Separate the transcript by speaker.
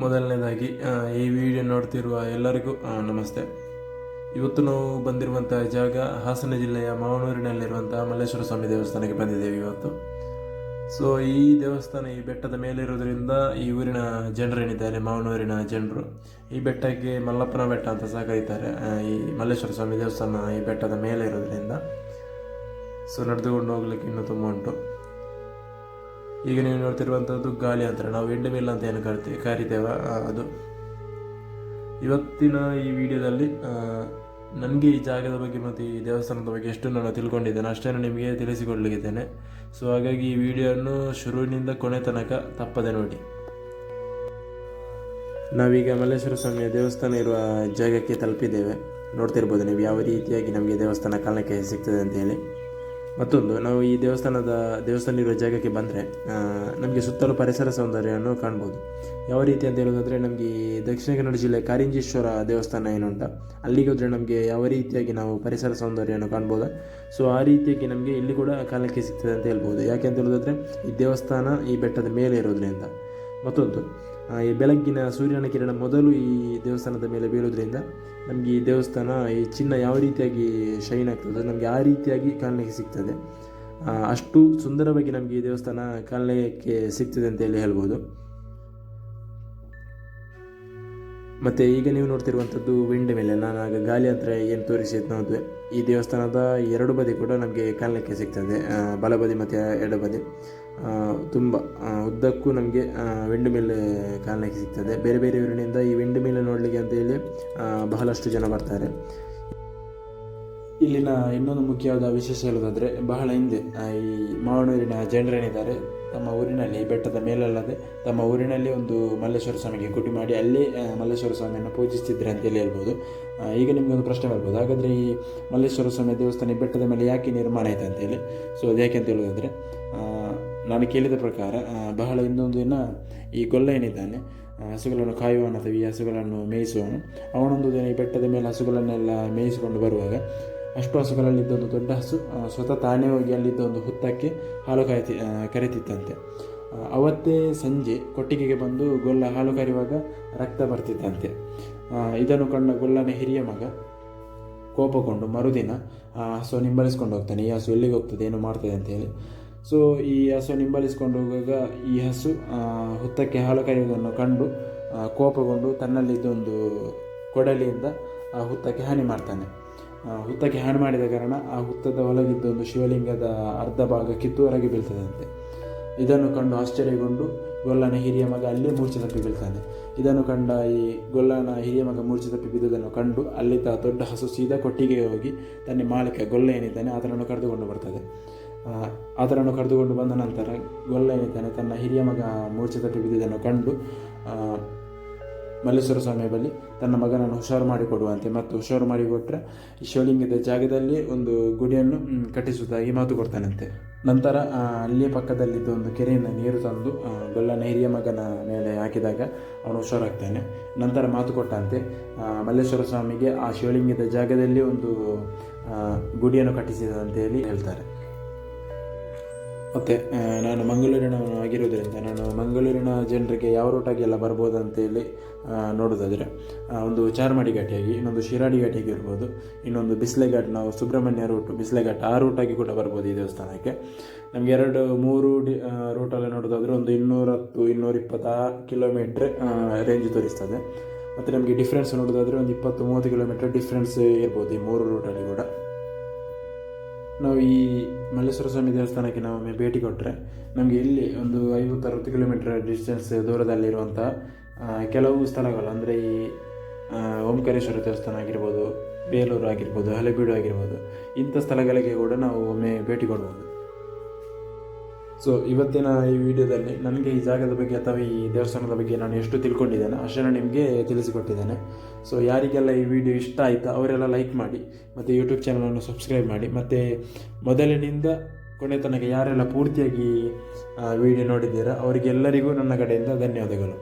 Speaker 1: ಮೊದಲನೇದಾಗಿ ಈ ವಿಡಿಯೋ ನೋಡ್ತಿರುವ ಎಲ್ಲರಿಗೂ ನಮಸ್ತೆ. ಇವತ್ತು ನಾವು ಬಂದಿರುವಂಥ ಜಾಗ ಹಾಸನ ಜಿಲ್ಲೆಯ ಮಾವನೂರಿನಲ್ಲಿರುವಂಥ ಮಲ್ಲೇಶ್ವರ ಸ್ವಾಮಿ ದೇವಸ್ಥಾನಕ್ಕೆ ಬಂದಿದ್ದೇವೆ ಇವತ್ತು. ಸೊ ಈ ದೇವಸ್ಥಾನ ಈ ಬೆಟ್ಟದ ಮೇಲೆ ಇರೋದ್ರಿಂದ ಈ ಊರಿನ ಜನರೇನಿದ್ದಾರೆ, ಮಾವನೂರಿನ ಜನರು, ಈ ಬೆಟ್ಟಕ್ಕೆ ಮಲ್ಲಪ್ಪನ ಬೆಟ್ಟ ಅಂತ ಸಹ ಕರೀತಾರೆ. ಈ ಮಲ್ಲೇಶ್ವರ ಸ್ವಾಮಿ ದೇವಸ್ಥಾನ ಈ ಬೆಟ್ಟದ ಮೇಲೆ ಇರೋದ್ರಿಂದ. ಸೊ ನಡೆದುಕೊಂಡು ಹೋಗ್ಲಿಕ್ಕೆ ಇನ್ನೂ ತುಂಬ ಉಂಟು. ಈಗ ನೀವು ನೋಡ್ತಿರುವಂಥದ್ದು ಗಾಳಿ ಅಂತ, ನಾವು ಎಂಡೆ ಮಿಲ್ ಅಂತ ಏನು ಕರಿತೀವಿ, ಕರಿತೇವ ಅದು. ಇವತ್ತಿನ ಈ ವಿಡಿಯೋದಲ್ಲಿ ನನಗೆ ಈ ಜಾಗದ ಬಗ್ಗೆ ಮತ್ತು ಈ ದೇವಸ್ಥಾನದ ಬಗ್ಗೆ ಎಷ್ಟು ನಾನು ತಿಳ್ಕೊಂಡಿದ್ದೇನೆ, ಅಷ್ಟನ್ನು ನಿಮಗೆ ತಿಳಿಸಿಕೊಡ್ಲಿಕ್ಕಿದ್ದೇನೆ. ಸೊ ಹಾಗಾಗಿ ಈ ವಿಡಿಯೋವನ್ನು ಶುರುವಿನಿಂದ ಕೊನೆ ತನಕ ತಪ್ಪದೆ ನೋಡಿ. ನಾವೀಗ ಮಲ್ಲೇಶ್ವರ ಸ್ವಾಮಿಯ ದೇವಸ್ಥಾನ ಇರುವ ಜಾಗಕ್ಕೆ ತಲುಪಿದ್ದೇವೆ. ನೋಡ್ತಿರ್ಬೋದು ನೀವು ಯಾವ ರೀತಿಯಾಗಿ ನಮಗೆ ದೇವಸ್ಥಾನ ಕಾಲಕ್ಕೆ ಸಿಗ್ತದೆ ಅಂತ ಹೇಳಿ. ಮತ್ತೊಂದು, ನಾವು ಈ ದೇವಸ್ಥಾನದ, ದೇವಸ್ಥಾನ ಇರುವ ಜಾಗಕ್ಕೆ ಬಂದರೆ ನಮಗೆ ಸುತ್ತಲೂ ಪರಿಸರ ಸೌಂದರ್ಯವನ್ನು ಕಾಣ್ಬೋದು. ಯಾವ ರೀತಿ ಅಂತ ಹೇಳೋದಾದರೆ, ನಮಗೆ ದಕ್ಷಿಣ ಕನ್ನಡ ಜಿಲ್ಲೆ ಕಾರಿಂಜೇಶ್ವರ ದೇವಸ್ಥಾನ ಏನುಂಟ, ಅಲ್ಲಿಗೆ ಹೋದರೆ ನಮಗೆ ಯಾವ ರೀತಿಯಾಗಿ ನಾವು ಪರಿಸರ ಸೌಂದರ್ಯವನ್ನು ಕಾಣ್ಬೋದು. ಸೊ ಆ ರೀತಿಯಾಗಿ ನಮಗೆ ಇಲ್ಲಿ ಕೂಡ ಕಾಲಕ್ಕೆ ಸಿಗ್ತದೆ ಅಂತ ಹೇಳ್ಬೋದು. ಯಾಕೆ ಅಂತ ಹೇಳೋದಾದರೆ, ಈ ದೇವಸ್ಥಾನ ಈ ಬೆಟ್ಟದ ಮೇಲೆ ಇರೋದ್ರಿಂದ. ಮತ್ತೊಂದು ಈ ಬೆಳಗ್ಗಿನ ಸೂರ್ಯನ ಕಿರಣ ಮೊದಲು ಈ ದೇವಸ್ಥಾನದ ಮೇಲೆ ಬೀಳೋದ್ರಿಂದ ನಮಗೆ ಈ ದೇವಸ್ಥಾನ ಈ ಚಿನ್ನ ಯಾವ ರೀತಿಯಾಗಿ ಶೈನ್ ಆಗ್ತದೆ, ನಮಗೆ ಆ ರೀತಿಯಾಗಿ ಕಾಣಲಿಕ್ಕೆ ಸಿಗ್ತದೆ. ಅಷ್ಟು ಸುಂದರವಾಗಿ ನಮಗೆ ಈ ದೇವಸ್ಥಾನ ಕಾಣಲಿಕ್ಕೆ ಸಿಗ್ತದೆ ಅಂತ ಹೇಳಿ ಹೇಳ್ಬೋದು. ಮತ್ತು ಈಗ ನೀವು ನೋಡ್ತಿರುವಂಥದ್ದು ವಿಂಡ್ ಮೇಲೆ. ನಾನು ಆಗ ಗಾಲಿ ಅಂತ ಏನು ತೋರಿಸಿದ್ದು ನೋಡಿದ್ವಿ ಈ ದೇವಸ್ಥಾನದ ಎರಡು ಬದಿ ಕೂಡ ನಮಗೆ ಕಾಣಲಿಕ್ಕೆ ಸಿಗ್ತದೆ. ಬಲಬದಿ ಮತ್ತು ಎಡಬದಿ ಬದಿ. ತುಂಬ ಉದ್ದಕ್ಕೂ ನಮಗೆ ವಿಂಡ್ ಮಿಲ್ ಕಾಣಲಿಕ್ಕೆ ಸಿಗ್ತದೆ. ಬೇರೆ ಬೇರೆ ಊರಿನಿಂದ ಈ ವಿಂಡ್ ಮಿಲ್ ನೋಡಲಿಕ್ಕೆ ಅಂತೇಳಿ ಬಹಳಷ್ಟು ಜನ ಬರ್ತಾರೆ. ಇಲ್ಲಿನ ಇನ್ನೊಂದು ಮುಖ್ಯವಾದ ವಿಶೇಷ ಹೇಳೋದಾದರೆ ಬಹಳ ಹಿಂದೆ ಈ ಮಾವನೂರಿನ ಜನರೇನಿದ್ದಾರೆ. ತಮ್ಮ ಊರಿನಲ್ಲಿ ಬೆಟ್ಟದ ಮೇಲಲ್ಲದೆ ತಮ್ಮ ಊರಿನಲ್ಲಿ ಒಂದು ಮಲ್ಲೇಶ್ವರ ಸ್ವಾಮಿಗೆ ಕುಟಿ ಮಾಡಿ ಅಲ್ಲಿ ಮಲ್ಲೇಶ್ವರ ಸ್ವಾಮಿಯನ್ನು ಪೂಜಿಸ್ತಿದ್ರೆ ಅಂತೇಳಿ ಹೇಳ್ಬೋದು. ಈಗ ನಿಮಗೆ ಒಂದು ಪ್ರಶ್ನೆ ಬರ್ಬೋದು. ಹಾಗಾದರೆ ಈ ಮಲ್ಲೇಶ್ವರ ಸ್ವಾಮಿ ದೇವಸ್ಥಾನ ಬೆಟ್ಟದ ಮೇಲೆ ಯಾಕೆ ನಿರ್ಮಾಣ ಆಯಿತು ಅಂತೇಳಿ ಸೊ ಅದು ಯಾಕೆ ಅಂತ ಹೇಳೋದಾದರೆ ನಾನು ಕೇಳಿದ ಪ್ರಕಾರ ಬಹಳ ಇನ್ನೊಂದು ದಿನ ಈ ಗೊಲ್ಲ ಏನಿದ್ದಾನೆ ಹಸುಗಳನ್ನು ಕಾಯುವನ ಅಥವಾ ಈ ಹಸುಗಳನ್ನು ಮೇಯಿಸುವವನು. ಅವನೊಂದು ದಿನ ಈ ಬೆಟ್ಟದ ಮೇಲೆ ಹಸುಗಳನ್ನೆಲ್ಲ ಮೇಯಿಸಿಕೊಂಡು ಬರುವಾಗ ಅಷ್ಟು ಹಸುಗಳಲ್ಲಿದ್ದೊಂದು ದೊಡ್ಡ ಹಸು ಸ್ವತಃ ತಾನೇ ಹೋಗಿ ಅಲ್ಲಿದ್ದ ಒಂದು ಹುತ್ತಕ್ಕೆ ಹಾಲು ಕಾಯ್ತಿ ಕರಿತಿತ್ತಂತೆ. ಅವತ್ತೇ ಸಂಜೆ ಕೊಟ್ಟಿಗೆಗೆ ಬಂದು ಗೊಲ್ಲ ಹಾಲು ಕರೆಯುವಾಗ ರಕ್ತ ಬರ್ತಿತ್ತಂತೆ. ಇದನ್ನು ಕಂಡ ಗೊಲ್ಲನ ಹಿರಿಯ ಮಗ ಕೋಪಗೊಂಡು ಮರುದಿನ ಆ ಹಸು ನಿಂಬಲಿಸ್ಕೊಂಡು ಹೋಗ್ತಾನೆ. ಈ ಹಸು ಎಲ್ಲಿಗೆ ಹೋಗ್ತದೆ, ಏನು ಮಾಡ್ತದೆ ಅಂತೇಳಿ ಸೊ ಈ ಹಸು ನಿಂಬಲಿಸ್ಕೊಂಡು ಹೋಗುವಾಗ ಈ ಹಸು ಹುತ್ತಕ್ಕೆ ಹಾಲು ಕರೆಯುವುದನ್ನು ಕಂಡು ಕೋಪಗೊಂಡು ತನ್ನಲ್ಲಿದ್ದೊಂದು ಕೊಡಲಿಯಿಂದ ಆ ಹುತ್ತಕ್ಕೆ ಹಾನಿ ಮಾಡ್ತಾನೆ. ಹುತ್ತಕ್ಕೆ ಹ್ಯಾಂಡ್ ಮಾಡಿದ ಕಾರಣ ಆ ಹುತ್ತದ ಒಳಗಿದ್ದ ಒಂದು ಶಿವಲಿಂಗದ ಅರ್ಧ ಭಾಗ ಕಿತ್ತು ಹೊರಗೆ ಬೀಳ್ತದಂತೆ. ಇದನ್ನು ಕಂಡು ಆಶ್ಚರ್ಯಗೊಂಡು ಗೊಲ್ಲನ ಹಿರಿಯ ಮಗ ಅಲ್ಲೇ ಮೂರ್ಛೆ ತಪ್ಪಿ ಬೀಳ್ತಾನೆ. ಇದನ್ನು ಕಂಡ ಈ ಗೊಲ್ಲನ ಹಿರಿಯ ಮಗ ಮೂರ್ಛೆ ತಪ್ಪಿ ಬಿದ್ದುದನ್ನು ಕಂಡು ಅಲ್ಲಿದ್ದ ದೊಡ್ಡ ಹಸು ಸೀದಾ ಕೊಟ್ಟಿಗೆಗೆ ಹೋಗಿ ತನ್ನ ಮಾಲೀಕ ಗೊಲ್ಲ ಏನಿದ್ದಾನೆ ಆತನನ್ನು ಕರೆದುಕೊಂಡು ಬರ್ತದೆ. ಆತನನ್ನು ಕರೆದುಕೊಂಡು ಬಂದ ನಂತರ ಗೊಲ್ಲ ಏನಿದ್ದಾನೆ ತನ್ನ ಹಿರಿಯ ಮಗ ಮೂರ್ಛೆ ತಪ್ಪಿ ಬಿದ್ದುದನ್ನು ಕಂಡು ಮಲ್ಲೇಶ್ವರ ಸ್ವಾಮಿ ಬಳಿ ತನ್ನ ಮಗನನ್ನು ಹುಷಾರು ಮಾಡಿಕೊಡುವಂತೆ ಮತ್ತು ಹುಷಾರು ಮಾಡಿಕೊಟ್ರೆ ಶಿವಲಿಂಗದ ಜಾಗದಲ್ಲಿ ಒಂದು ಗುಡಿಯನ್ನು ಕಟ್ಟಿಸುವುದಾಗಿ ಮಾತು ಕೊಡ್ತಾನಂತೆ. ನಂತರ ಅಲ್ಲಿಯ ಪಕ್ಕದಲ್ಲಿದ್ದ ಒಂದು ಕೆರೆಯಿಂದ ನೀರು ತಂದು ಗೊಲ್ಲನ ಹಿರಿಯ ಮಗನ ಮೇಲೆ ಹಾಕಿದಾಗ ಅವನು ಹುಷಾರಾಗ್ತಾನೆ. ನಂತರ ಮಾತು ಕೊಟ್ಟಂತೆ ಮಲ್ಲೇಶ್ವರ ಸ್ವಾಮಿಗೆ ಆ ಶಿವಲಿಂಗದ ಜಾಗದಲ್ಲಿ ಒಂದು ಗುಡಿಯನ್ನು ಕಟ್ಟಿಸಿದ ಅಂತ ಹೇಳಿ ಹೇಳ್ತಾರೆ. ಮತ್ತು ನಾನು ಮಂಗಳೂರಿನವನು ಆಗಿರೋದ್ರಿಂದ ನಾನು ಮಂಗಳೂರಿನ ಜನರಿಗೆ ಯಾವ ರೂಟಾಗಿ ಎಲ್ಲ ಬರ್ಬೋದು ಅಂತೇಳಿ ನೋಡೋದಾದರೆ ಒಂದು ಚಾರ್ಮಾಡಿ ಘಾಟಿಯಾಗಿ, ಇನ್ನೊಂದು ಶಿರಾಡಿ ಘಾಟಿಯಾಗಿ ಇರ್ಬೋದು, ಇನ್ನೊಂದು ಬಿಸ್ಲೆಘಾಟ್ ನಾವು ಸುಬ್ರಹ್ಮಣ್ಯ ರೂಟ್ ಬಿಸ್ಲೆಘಾಟ್ ಆ ರೂಟಾಗಿ ಕೂಡ ಬರ್ಬೋದು ಈ ದೇವಸ್ಥಾನಕ್ಕೆ. ನಮಗೆ ಎರಡು, ಮೂರು ಡಿ ರೂಟಲ್ಲಿ ನೋಡೋದಾದರೆ ಒಂದು ಇನ್ನೂರತ್ತು, ಇನ್ನೂರಿಪ್ಪತ್ತು ಕಿಲೋಮೀಟ್ರ್ ರೇಂಜ್ ತೋರಿಸ್ತದೆ. ಮತ್ತು ನಮಗೆ ಡಿಫ್ರೆನ್ಸ್ ನೋಡೋದಾದರೆ ಒಂದು ಇಪ್ಪತ್ತು, ಮೂವತ್ತು ಕಿಲೋಮೀಟ್ರ್ ಡಿಫ್ರೆನ್ಸ್ ಇರ್ಬೋದು ಈ ಮೂರು ರೂಟಲ್ಲಿ ಕೂಡ. ನಾವು ಈ ಮಲ್ಲೇಶ್ವರ ಸ್ವಾಮಿ ದೇವಸ್ಥಾನಕ್ಕೆ ನಾವು ಭೇಟಿ ಕೊಟ್ಟರೆ ನಮಗೆ ಇಲ್ಲಿ ಒಂದು ಐವತ್ತು ಅರವತ್ತು ಕಿಲೋಮೀಟರ್ ಡಿಸ್ಟೆನ್ಸ್ ದೂರದಲ್ಲಿರುವಂಥ ಕೆಲವು ಸ್ಥಳಗಳು, ಅಂದರೆ ಈ ಓಂಕಾರೇಶ್ವರ ದೇವಸ್ಥಾನ ಆಗಿರ್ಬೋದು, ಬೇಲೂರು ಆಗಿರ್ಬೋದು ಹಳೆಬೀಡು ಆಗಿರ್ಬೋದು, ಇಂಥ ಸ್ಥಳಗಳಿಗೆ ಕೂಡ ನಾವು ಒಮ್ಮೆ ಭೇಟಿ ಕೊಡ್ಬೋದು. ಸೊ ಇವತ್ತಿನ ಈ ವಿಡಿಯೋದಲ್ಲಿ ನನಗೆ ಈ ಜಾಗದ ಬಗ್ಗೆ ಅಥವಾ ಈ ದೇವಸ್ಥಾನದ ಬಗ್ಗೆ ನಾನು ಎಷ್ಟು ತಿಳ್ಕೊಂಡಿದ್ದೇನೆ, ಅಷ್ಟನ್ನು ನಿಮಗೆ ತಿಳಿಸಿಕೊಟ್ಟಿದ್ದೇನೆ. ಸೊ ಯಾರಿಗೆಲ್ಲ ಈ ವಿಡಿಯೋ ಇಷ್ಟ ಆಯಿತು, ಅವರೆಲ್ಲ ಲೈಕ್ ಮಾಡಿ, ಮತ್ತು ಯೂಟ್ಯೂಬ್ ಚಾನಲನ್ನು ಸಬ್ಸ್ಕ್ರೈಬ್ ಮಾಡಿ, ಮತ್ತು ಮೊದಲಿನಿಂದ ಕೊನೆ ತನಕ ಯಾರೆಲ್ಲ ಪೂರ್ತಿಯಾಗಿ ವಿಡಿಯೋ ನೋಡಿದ್ದೀರಾ, ಅವರಿಗೆಲ್ಲರಿಗೂ ನನ್ನ ಕಡೆಯಿಂದ ಧನ್ಯವಾದಗಳು.